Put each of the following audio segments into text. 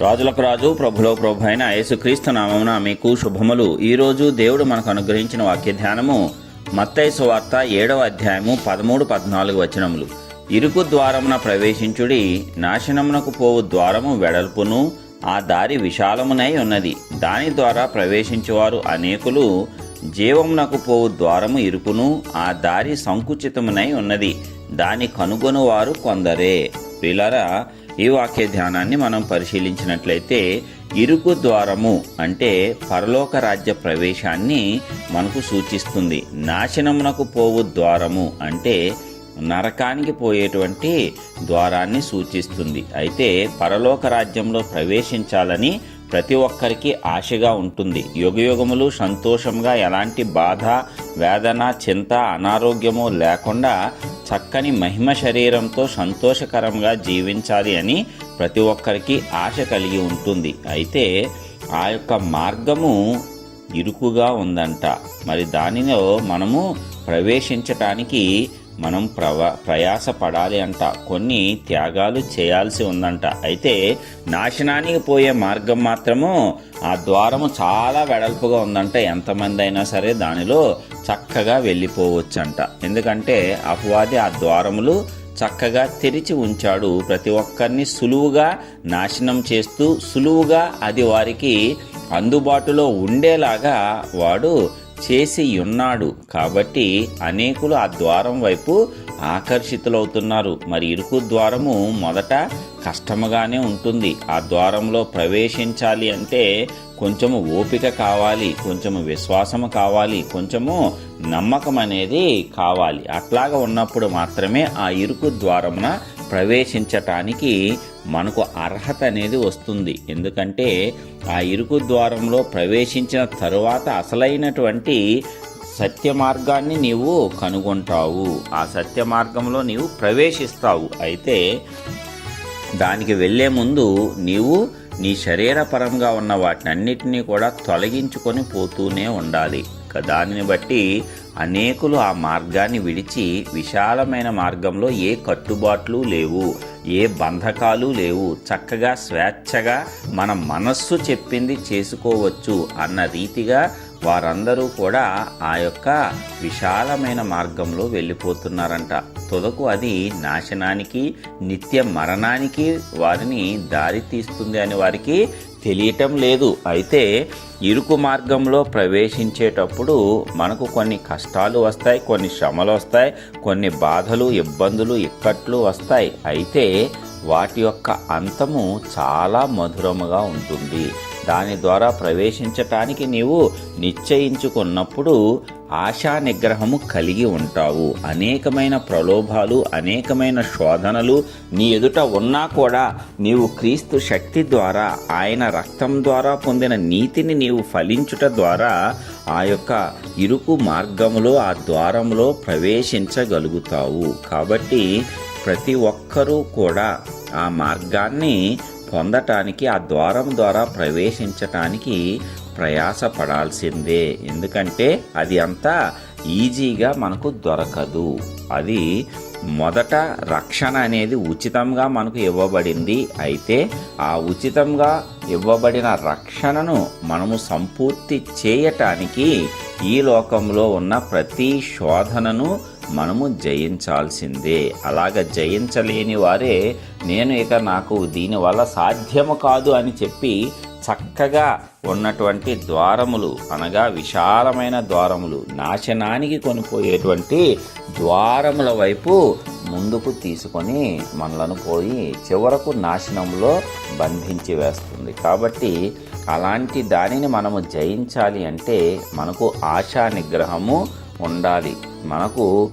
రాజులకు రాజు ప్రభులో ప్రభు అయిన యేసుక్రీస్తు నామమున మీకు శుభములు. ఈరోజు దేవుడు మనకు అనుగ్రహించిన వాక్య ధ్యానము మత్తైసు వార్త ఏడవ అధ్యాయము పదమూడు పద్నాలుగు వచనములు. ఇరుకు ద్వారమున ప్రవేశించుడి నాశనమునకు పోవు ద్వారము వెడల్పును ఆ దారి విశాలమునై ఉన్నది. దాని ద్వారా ప్రవేశించువారు అనేకులు జీవమునకు పోవు ద్వారము ఇరుకును ఆ దారి సంకుచితమునై ఉన్నది. దాని కనుగొనువారు కొందరే. పిల్లరా ఈ వాక్య ధ్యానాన్ని మనం పరిశీలించినట్లయితే ఇరుకు ద్వారము అంటే పరలోక రాజ్య ప్రవేశాన్ని మనకు సూచిస్తుంది. నాశనమునకు పోవు ద్వారము అంటే నరకానికి పోయేటువంటి ద్వారాన్ని సూచిస్తుంది. అయితే పరలోక రాజ్యంలో ప్రవేశించాలని ప్రతి ఒక్కరికి ఆశగా ఉంటుంది. యుగయుగములు సంతోషంగా ఎలాంటి బాధ వేదన చింత అనారోగ్యము లేకుండా చక్కని మహిమ శరీరంతో సంతోషకరంగా జీవించాలి అని ప్రతి ఒక్కరికి ఆశ కలిగి ఉంటుంది. అయితే ఆ యొక్క మార్గము ఇరుకుగా ఉందంట. మరి దానిలో మనము ప్రవేశించటానికి మనం ప్రవ ప్రయాసపడాలి అంట. కొన్ని త్యాగాలు చేయాల్సి ఉందంట. అయితే నాశనానికి పోయే మార్గం మాత్రము ఆ ద్వారము చాలా వెడల్పుగా ఉందంట. ఎంతమంది అయినా సరే దానిలో చక్కగా వెళ్ళిపోవచ్చంట. ఎందుకంటే అపవాది ఆ ద్వారములు చక్కగా తెరిచి ఉంచాడు. ప్రతి ఒక్కరిని సులువుగా నాశనం చేస్తూ సులువుగా అది వారికి అందుబాటులో ఉండేలాగా వాడు చేసి ఉన్నాడు కాబట్టి అనేకులు ఆ ద్వారం వైపు ఆకర్షితులవుతున్నారు. మరి ఇరుకు ద్వారము మొదట కష్టముగానే ఉంటుంది. ఆ ద్వారంలో ప్రవేశించాలి అంటే కొంచెము ఓపిక కావాలి కొంచెము విశ్వాసము కావాలి కొంచెము నమ్మకం అనేది కావాలి. అట్లాగా ఉన్నప్పుడు మాత్రమే ఆ ఇరుకు ద్వారమున ప్రవేశించటానికి మనకు అర్హత అనేది వస్తుంది. ఎందుకంటే ఆ ఇరుకు ద్వారంలో ప్రవేశించిన తరువాత అసలైనటువంటి సత్య మార్గాన్ని నీవు కనుగొంటావు. ఆ సత్య మార్గంలో నీవు ప్రవేశిస్తావు. అయితే దానికి వెళ్ళే ముందు నీవు నీ శరీరపరంగా ఉన్న వాటినన్నిటినీ కూడా తొలగించుకొని పోతూనే ఉండాలి. దానిని బట్టి అనేకులు ఆ మార్గాన్ని విడిచి విశాలమైన మార్గంలో ఏ కట్టుబాట్లు లేవు ఏ బంధకాలు లేవు. చక్కగా స్వేచ్ఛగా మన మనస్సు చెప్పింది చేసుకోవచ్చు అన్న రీతిగా వారందరూ కూడా ఆ యొక్క విశాలమైన మార్గంలో వెళ్ళిపోతున్నారంట. తుదకు అది నాశనానికి నిత్య మరణానికి వారిని దారి తీస్తుంది అని వారికి తెలియటం లేదు. అయితే ఇరుకు మార్గంలో ప్రవేశించేటప్పుడు మనకు కొన్ని కష్టాలు వస్తాయి కొన్ని శ్రమలు వస్తాయి కొన్ని బాధలు ఇబ్బందులు ఇక్కట్లు వస్తాయి. అయితే వాటి యొక్క అంతము చాలా మధురముగా ఉంటుంది. దాని ద్వారా ప్రవేశించటానికి నీవు నిశ్చయించుకున్నప్పుడు ఆశా నిగ్రహము కలిగి ఉంటావు. అనేకమైన ప్రలోభాలు అనేకమైన శోధనలు నీ ఎదుట ఉన్నా కూడా నీవు క్రీస్తు శక్తి ద్వారా ఆయన రక్తం ద్వారా పొందిన నీతిని నీవు ఫలించుట ద్వారా ఆ యొక్క ఇరుకు మార్గములో ఆ ద్వారంలో ప్రవేశించగలుగుతావు. కాబట్టి ప్రతి ఒక్కరూ కూడా ఆ మార్గాన్ని పొందటానికి ఆ ద్వారం ద్వారా ప్రవేశించటానికి ప్రయాసపడాల్సిందే. ఎందుకంటే అది అంతా ఈజీగా మనకు దొరకదు. అది మొదట రక్షణ అనేది ఉచితంగా మనకు ఇవ్వబడింది. అయితే ఆ ఉచితంగా ఇవ్వబడిన రక్షణను మనము సంపూర్తి చేయటానికి ఈ లోకంలో ఉన్న ప్రతి శోధనను మనము జయించాల్సిందే. అలాగ జయించలేని వారే నేను ఇక నాకు దీనివల్ల సాధ్యము కాదు అని చెప్పి చక్కగా ఉన్నటువంటి ద్వారములు అనగా విశాలమైన ద్వారములు నాశనానికి కొనిపోయేటువంటి ద్వారముల వైపు ముందుకు తీసుకొని మనలను పోయి చివరకు నాశనంలో బంధించి వేస్తుంది. కాబట్టి అలాంటి దానిని మనము జయించాలి అంటే మనకు ఆశా నిగ్రహము ఉండాలి. మనకు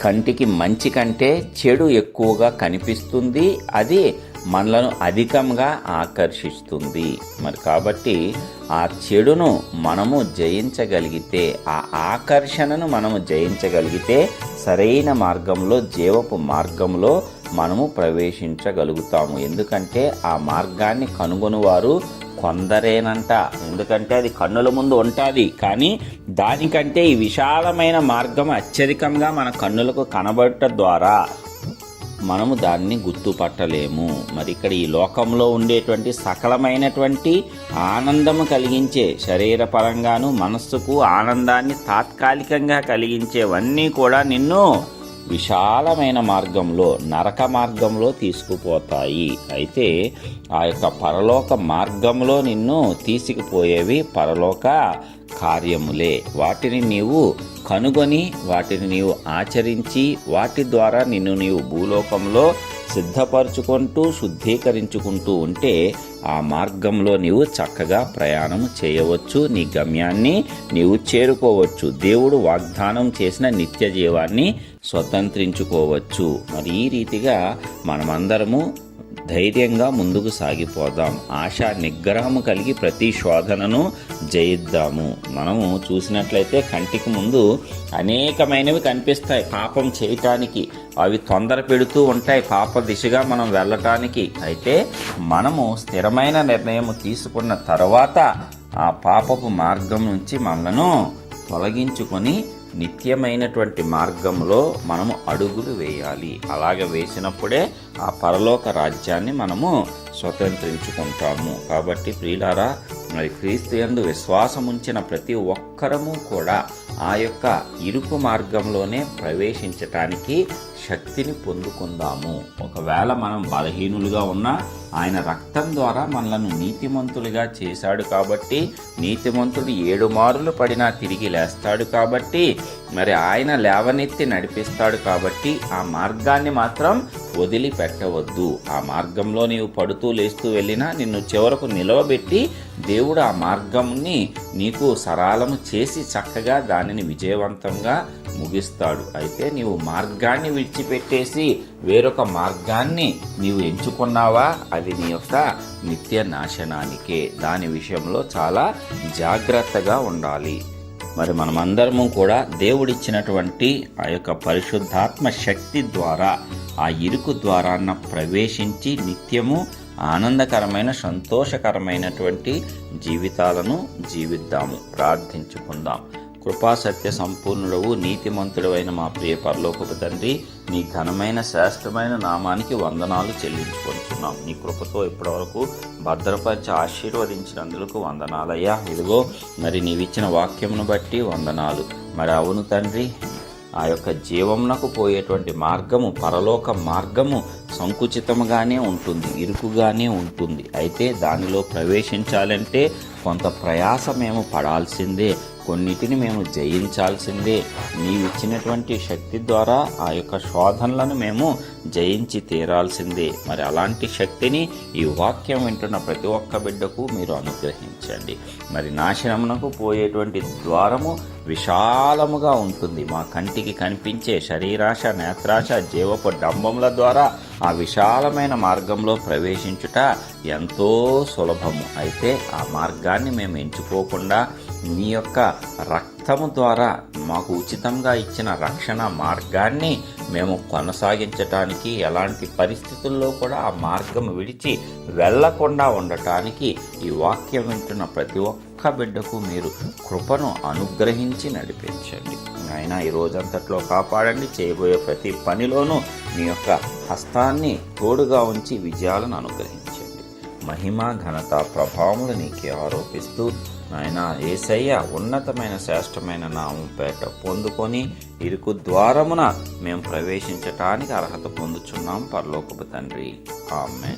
కంటికి మంచి కంటే చెడు ఎక్కువగా కనిపిస్తుంది. అది మనలను అధికంగా ఆకర్షిస్తుంది. మరి కాబట్టి ఆ చెడును మనము జయించగలిగితే ఆ ఆకర్షణను మనము జయించగలిగితే సరైన మార్గంలో జీవపు మార్గంలో మనము ప్రవేశించగలుగుతాము. ఎందుకంటే ఆ మార్గాన్ని కనుగొనువారు కొందరేనంట. ఎందుకంటే అది కన్నుల ముందు ఉంటుంది. కానీ దానికంటే ఈ విశాలమైన మార్గం అత్యధికంగా మన కన్నులకు కనబడటం ద్వారా మనము దాన్ని గుర్తుపట్టలేము. మరి ఇక్కడ ఈ లోకంలో ఉండేటువంటి సకలమైనటువంటి ఆనందము కలిగించే శరీరపరంగాను మనస్సుకు ఆనందాన్ని తాత్కాలికంగా కలిగించేవన్నీ కూడా నిన్ను విశాలమైన మార్గంలో నరక మార్గంలో తీసుకుపోతాయి. అయితే ఆ యొక్క పరలోక మార్గంలో నిన్ను తీసుకుపోయేవి పరలోక కార్యములే. వాటిని నీవు కనుగొని వాటిని నీవు ఆచరించి వాటి ద్వారా నిన్ను నీవు భూలోకంలో సిద్ధపరచుకుంటూ శుద్ధీకరించుకుంటూ ఉంటే ఆ మార్గంలో నీవు చక్కగా ప్రయాణం చేయవచ్చు నీ గమ్యాన్ని నీవు చేరుకోవచ్చు. దేవుడు వాగ్దానం చేసిన నిత్య జీవాన్ని స్వతంత్రించుకోవచ్చు. మరి ఈ రీతిగా మనమందరము ధైర్యంగా ముందుకు సాగిపోదాం. ఆశా నిగ్రహము కలిగి ప్రతి శోధనను జయిద్దాము. మనము చూసినట్లయితే కంటికి ముందు అనేకమైనవి కనిపిస్తాయి పాపం చేయటానికి. అవి తొందర పెడుతూ ఉంటాయి. పాప దిశగా మనం వెళ్ళటానికి. అయితే మనము స్థిరమైన నిర్ణయం తీసుకున్న తర్వాత ఆ పాపపు మార్గం నుంచి మనలను తొలగించుకొని నిత్యమైనటువంటి మార్గంలో మనము అడుగులు వేయాలి. అలాగ వేసినప్పుడే ఆ పరలోక రాజ్యాన్ని మనము స్వతంత్రించుకుంటాము. కాబట్టి ప్రియులారా మరి క్రీస్తు ఎందు విశ్వాసం ఉంచిన ప్రతి ఒక్కరము కూడా ఆ యొక్క ఇరుకు మార్గంలోనే ప్రవేశించటానికి శక్తిని పొందుకుందాము. ఒకవేళ మనం బలహీనులుగా ఉన్నా ఆయన రక్తం ద్వారా మనలను నీతిమంతులుగా చేశాడు కాబట్టి నీతిమంతుడు ఏడు మారులు పడినా తిరిగి లేస్తాడు కాబట్టి మరి ఆయన లేవనెత్తి నడిపిస్తాడు కాబట్టి ఆ మార్గాన్ని మాత్రం వదిలిపెట్టవద్దు. ఆ మార్గంలో నీవు పడుతూ లేస్తూ వెళ్ళినా నిన్ను చివరకు నిలవబెట్టి దేవుడు ఆ మార్గంని నీకు సరళము చేసి చక్కగా దానిని విజయవంతంగా ముగిస్తాడు. అయితే నీవు మార్గాన్ని విడిచిపెట్టేసి వేరొక మార్గాన్ని నీవు ఎంచుకున్నావా? అది నీ యొక్క నిత్య నాశనానికే. దాని విషయంలో చాలా జాగ్రత్తగా ఉండాలి. మరి మనమందరము కూడా దేవుడిచ్చినటువంటి ఆ యొక్క పరిశుద్ధాత్మ శక్తి ద్వారా ఆ ఇరుకు ద్వారాన్న ప్రవేశించి నిత్యము ఆనందకరమైన సంతోషకరమైనటువంటి జీవితాలను జీవిద్దాము. ప్రార్థించుకుందాం. కృపాసత్య సంపూర్ణుడవు నీతిమంతుడవైన మా ప్రియ పరలోకపు తండ్రి నీ ఘనమైన శ్రేష్టమైన నామానికి వందనాలు చెల్లించుకుంటున్నాం. నీ కృపతో ఇప్పటివరకు భద్రపరిచి ఆశీర్వదించినందుకు వందనాలయ్యా. ఇదిగో మరి నీవిచ్చిన వాక్యమును బట్టి వందనాలు. మరి అవును తండ్రి ఆ యొక్క జీవమునకు పోయేటువంటి మార్గము పరలోక మార్గము సంకుచితముగానే ఉంటుంది ఇరుకుగానే ఉంటుంది. అయితే దానిలో ప్రవేశించాలంటే కొంత ప్రయాస మేము పడాల్సిందే. కొన్నిటిని మేము జయించాల్సిందే. నీవిచ్చినటువంటి శక్తి ద్వారా ఆ యొక్క శోధనలను మేము జయించి తీరాల్సిందే. మరి అలాంటి శక్తిని ఈ వాక్యం వింటున్న ప్రతి ఒక్క బిడ్డకు మీరు అనుగ్రహించండి. మరి నాశనమునకు పోయేటువంటి ద్వారము విశాలముగా ఉంటుంది. మా కంటికి కనిపించే శరీరాశ నేత్రాశ జీవపు డంబముల ద్వారా ఆ విశాలమైన మార్గంలో ప్రవేశించుట ఎంతో సులభము. అయితే ఆ మార్గాన్ని మేము ఎంచుకోకుండా నీ యొక్క రక్తము ద్వారా మాకు ఉచితంగా ఇచ్చిన రక్షణ మార్గాన్ని మేము కొనసాగించటానికి ఎలాంటి పరిస్థితుల్లో కూడా ఆ మార్గం విడిచి వెళ్ళకుండా ఉండటానికి ఈ వాక్యం వింటున్న ప్రతి ఒక్క బిడ్డకు మీరు కృపను అనుగ్రహించి నడిపించండి. ఆయన ఈ రోజంతట్లో కాపాడండి. చేయబోయే ప్రతి పనిలోనూ మీ యొక్క హస్తాన్ని తోడుగా ఉంచి విజయాలను అనుగ్రహించండి. మహిమ ఘనత ప్రభావములు నీకే ఆరోపిస్తూ ఆయన ఏసయ్య ఉన్నతమైన శ్రేష్టమైన నామం పేట పొందుకొని ఇరుకు ద్వారమున మేము ప్రవేశించటానికి అర్హత పొందుచున్నాం పరలోకపు తండ్రి. ఆమె